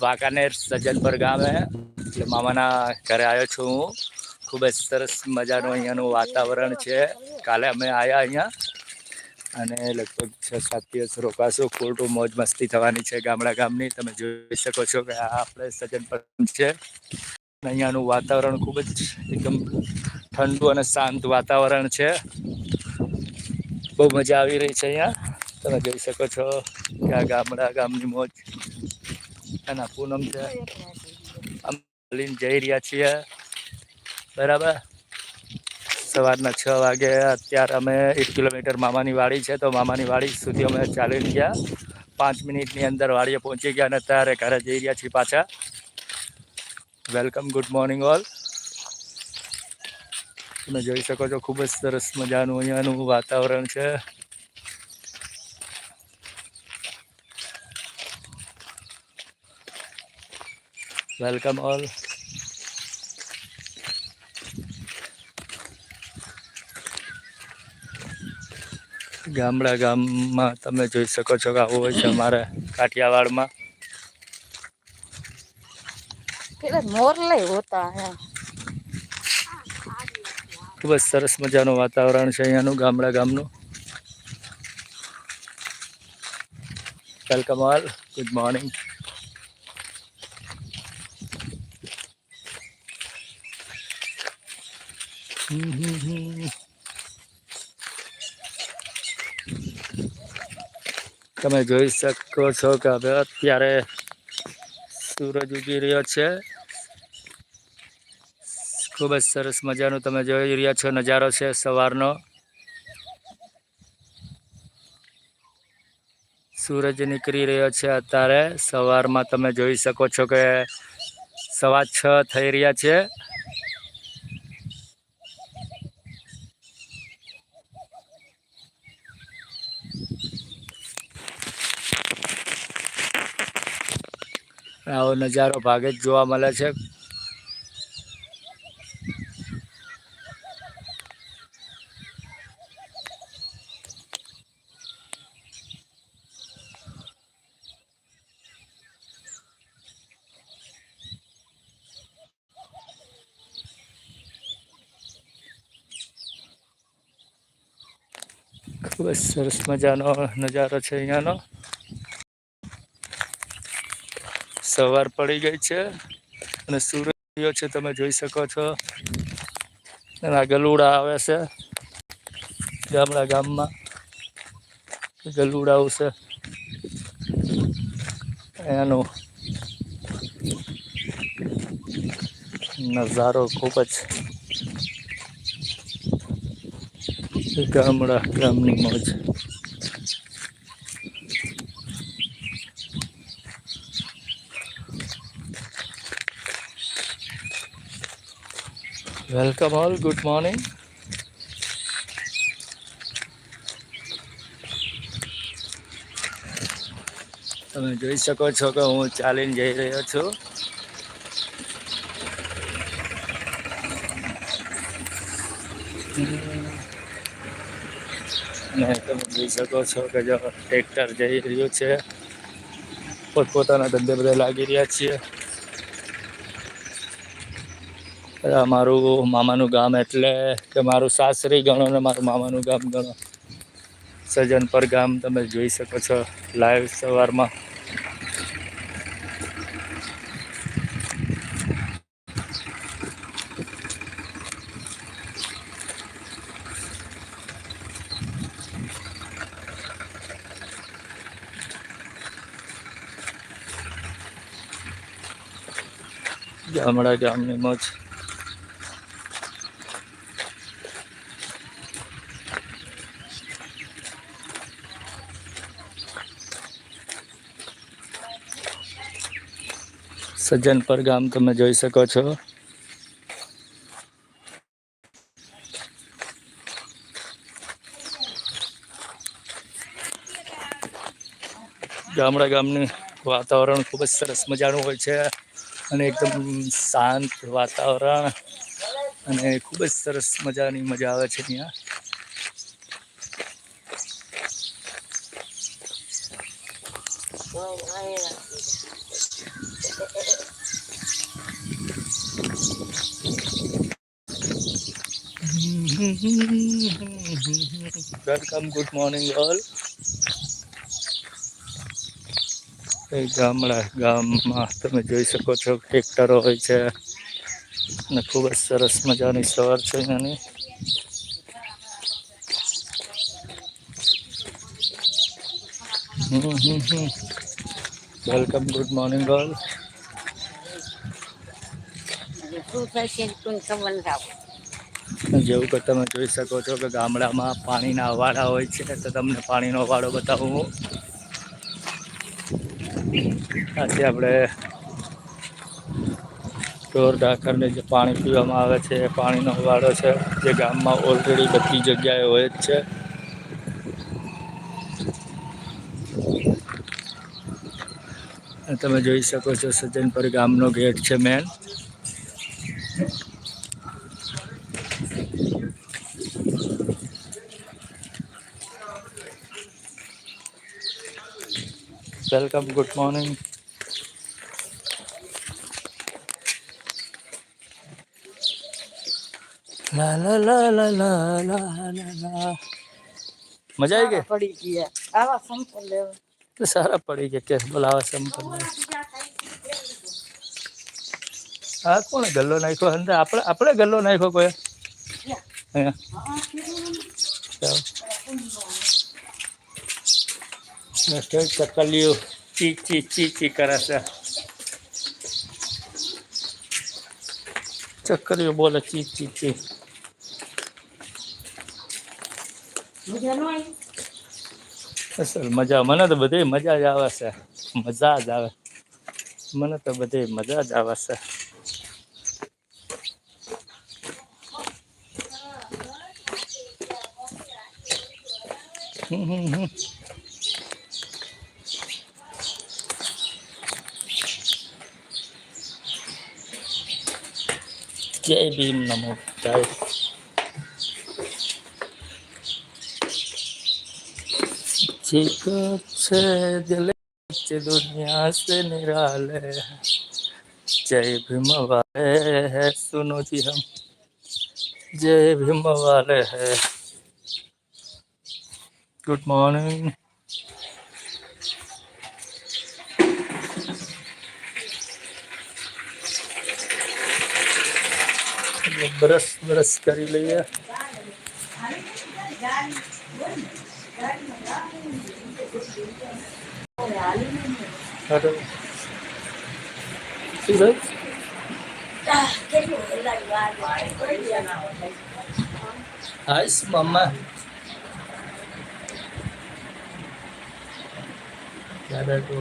વાંકાનેર સજ્જનપર ગામે એટલે મામાના ઘરે આવ્યો છું હું. ખૂબ જ સરસ મજાનું અહીંયાનું વાતાવરણ છે. કાલે અમે આવ્યા અહીંયા. અને લગભગ છ, સાત દિવસ રોકાશું. ખોટું મોજ મસ્તી થવાની છે ગામડા ગામની. તમે જોઈ શકો છો કે આ આપણે સજ્જનપર છે. અહીંયાનું વાતાવરણ ખૂબ જ એકદમ ઠંડુ અને શાંત વાતાવરણ છે. બહુ મજા આવી રહી છે અહીંયા. તમે જોઈ શકો છો કે આ ગામડા ગામની મોજ આ પૂનમ છે. આમ જઈ રહ્યા છીએ. બરાબર? સવારના છ વાગે અત્યારે અમે એક કિલોમીટર મામાની વાડી છે તો મામાની વાડી સુધી અમે ચાલી ગયા. પાંચ મિનિટની અંદર વાડીએ પહોંચી ગયા અને અત્યારે ઘરે જઈ રહ્યા છીએ પાછા. Welcome good morning all. તમે જોઈ શકો છો ખૂબ જ સરસ મજાનું અહીંયાનું વાતાવરણ છે. વેલકમ ઓલ ગામડા ગામમાં તમે જોઈ શકો છો કે આવું હોય છે અમારે કાઠિયાવાડમાં. ખૂબ જ સરસ મજાનું વાતાવરણ છે અહીંયાનું ગામડા ગામનું. વેલકમ ઓલ ગુડ મોર્નિંગ તમે જોઈ શકો છો કે હવે અત્યારે સૂરજ ઉગી રહ્યો છે. ખૂબ જ સરસ મજાનું તમે જોઈ રહ્યા છો નજારો છે સવારનો. સૂરજ નીકળી રહ્યો છે અત્યારે. સવારમાં તમે જોઈ શકો છો કે સવા છ થઈ રહ્યા છે. આવો નજારો ભાગે જ જોવા મળે છે. ખૂબ સરસ મજાનો નજારો છે અહીંયાનો. સવાર પડી ગઈ છે અને સૂર્યો છે, તમે જોઈ શકો છો. એના ગલુડા આવે છે, ગામડા ગામમાં. ગલુડા આવશે એનો નજારો ખૂબ જ ગામડા ગામની મોજ. વેલકમ ઓલ ગુડ મોર્નિંગ તમે જોઈ શકો છો કે હું ચાલીને જઈ રહ્યો છું. અને તમે જોઈ શકો છો કે જો ટ્રેક્ટર જઈ રહ્યું છે. પોતપોતાના ધંધે બધા લાગી રહ્યા છીએ. મારું મામાનું ગામ એટલે કે મારું સાસરી ગણો ને મારું મામાનું ગામ ગણો. સજનપર ગામ તમે જોઈ શકો છો લાઈવ સવારમાં. ગામડા ગામની મોજ. સજ્જનપર ગામ તમે જોઈ શકો છો. ગામડા ગામનું વાતાવરણ ખૂબ જ સરસ મજાનું હોય છે અને એકદમ શાંત વાતાવરણ અને ખૂબ જ સરસ મજાની મજા આવે છે ત્યાં. વેલકમ ગુડ મોર્નિંગ ઓલ ગામડા, ગામમાં તમે જોઈ શકો છો ટ્રેક્ટરો હોય છે અને ખૂબ જ સરસ મજાની સવાર છે અહીંયાની વેલકમ ગુડ મોર્નિંગ ઓલ જેવું કે તમે જોઈ શકો છો કે ગામડામાં પાણીના અવાડા હોય છે, તો તમને પાણીનો અવાડો બતાવું આજે આપણે ઢોર ઢાંખરને જે પાણી પીવામાં આવે છે, એ પાણીનો અવાડો છે, જે ગામમાં ઓલરેડી બધી જગ્યાએ હોય જ છે. તમે જોઈ શકો છો સજ્જનપર ગામનો ગેટ છે મેન વેલકમ ગુડ મોર્નિંગ લા લા લા લા લા લા લા લા મજા આવી ગઈ પડી ગયા આવા સંપલ લેવા તો સારા પડી ગયા કે બોલાવા સંપલ હા કોણે ગલ્લો નાખ્યો? અંદર આપણે આપણે ગલ્લો નાખ્યો કોઈ? ચકલીઓ ચી ચી ચી ચી કરે છે. ચકલીઓ બોલે ચી ચી ચી. સર મજા મને તો બધી મજા જ આવે છે. મજા જ આવે. મને તો બધી મજા જ આવે છે. जय भीम नमो जय दुनिया से निराले जय भीम वाले है सुनो जी हम जय भीम वाले है Good morning. બ્રશ બ્રશ કરી લઈએ હાય મમ્મા દાદા તો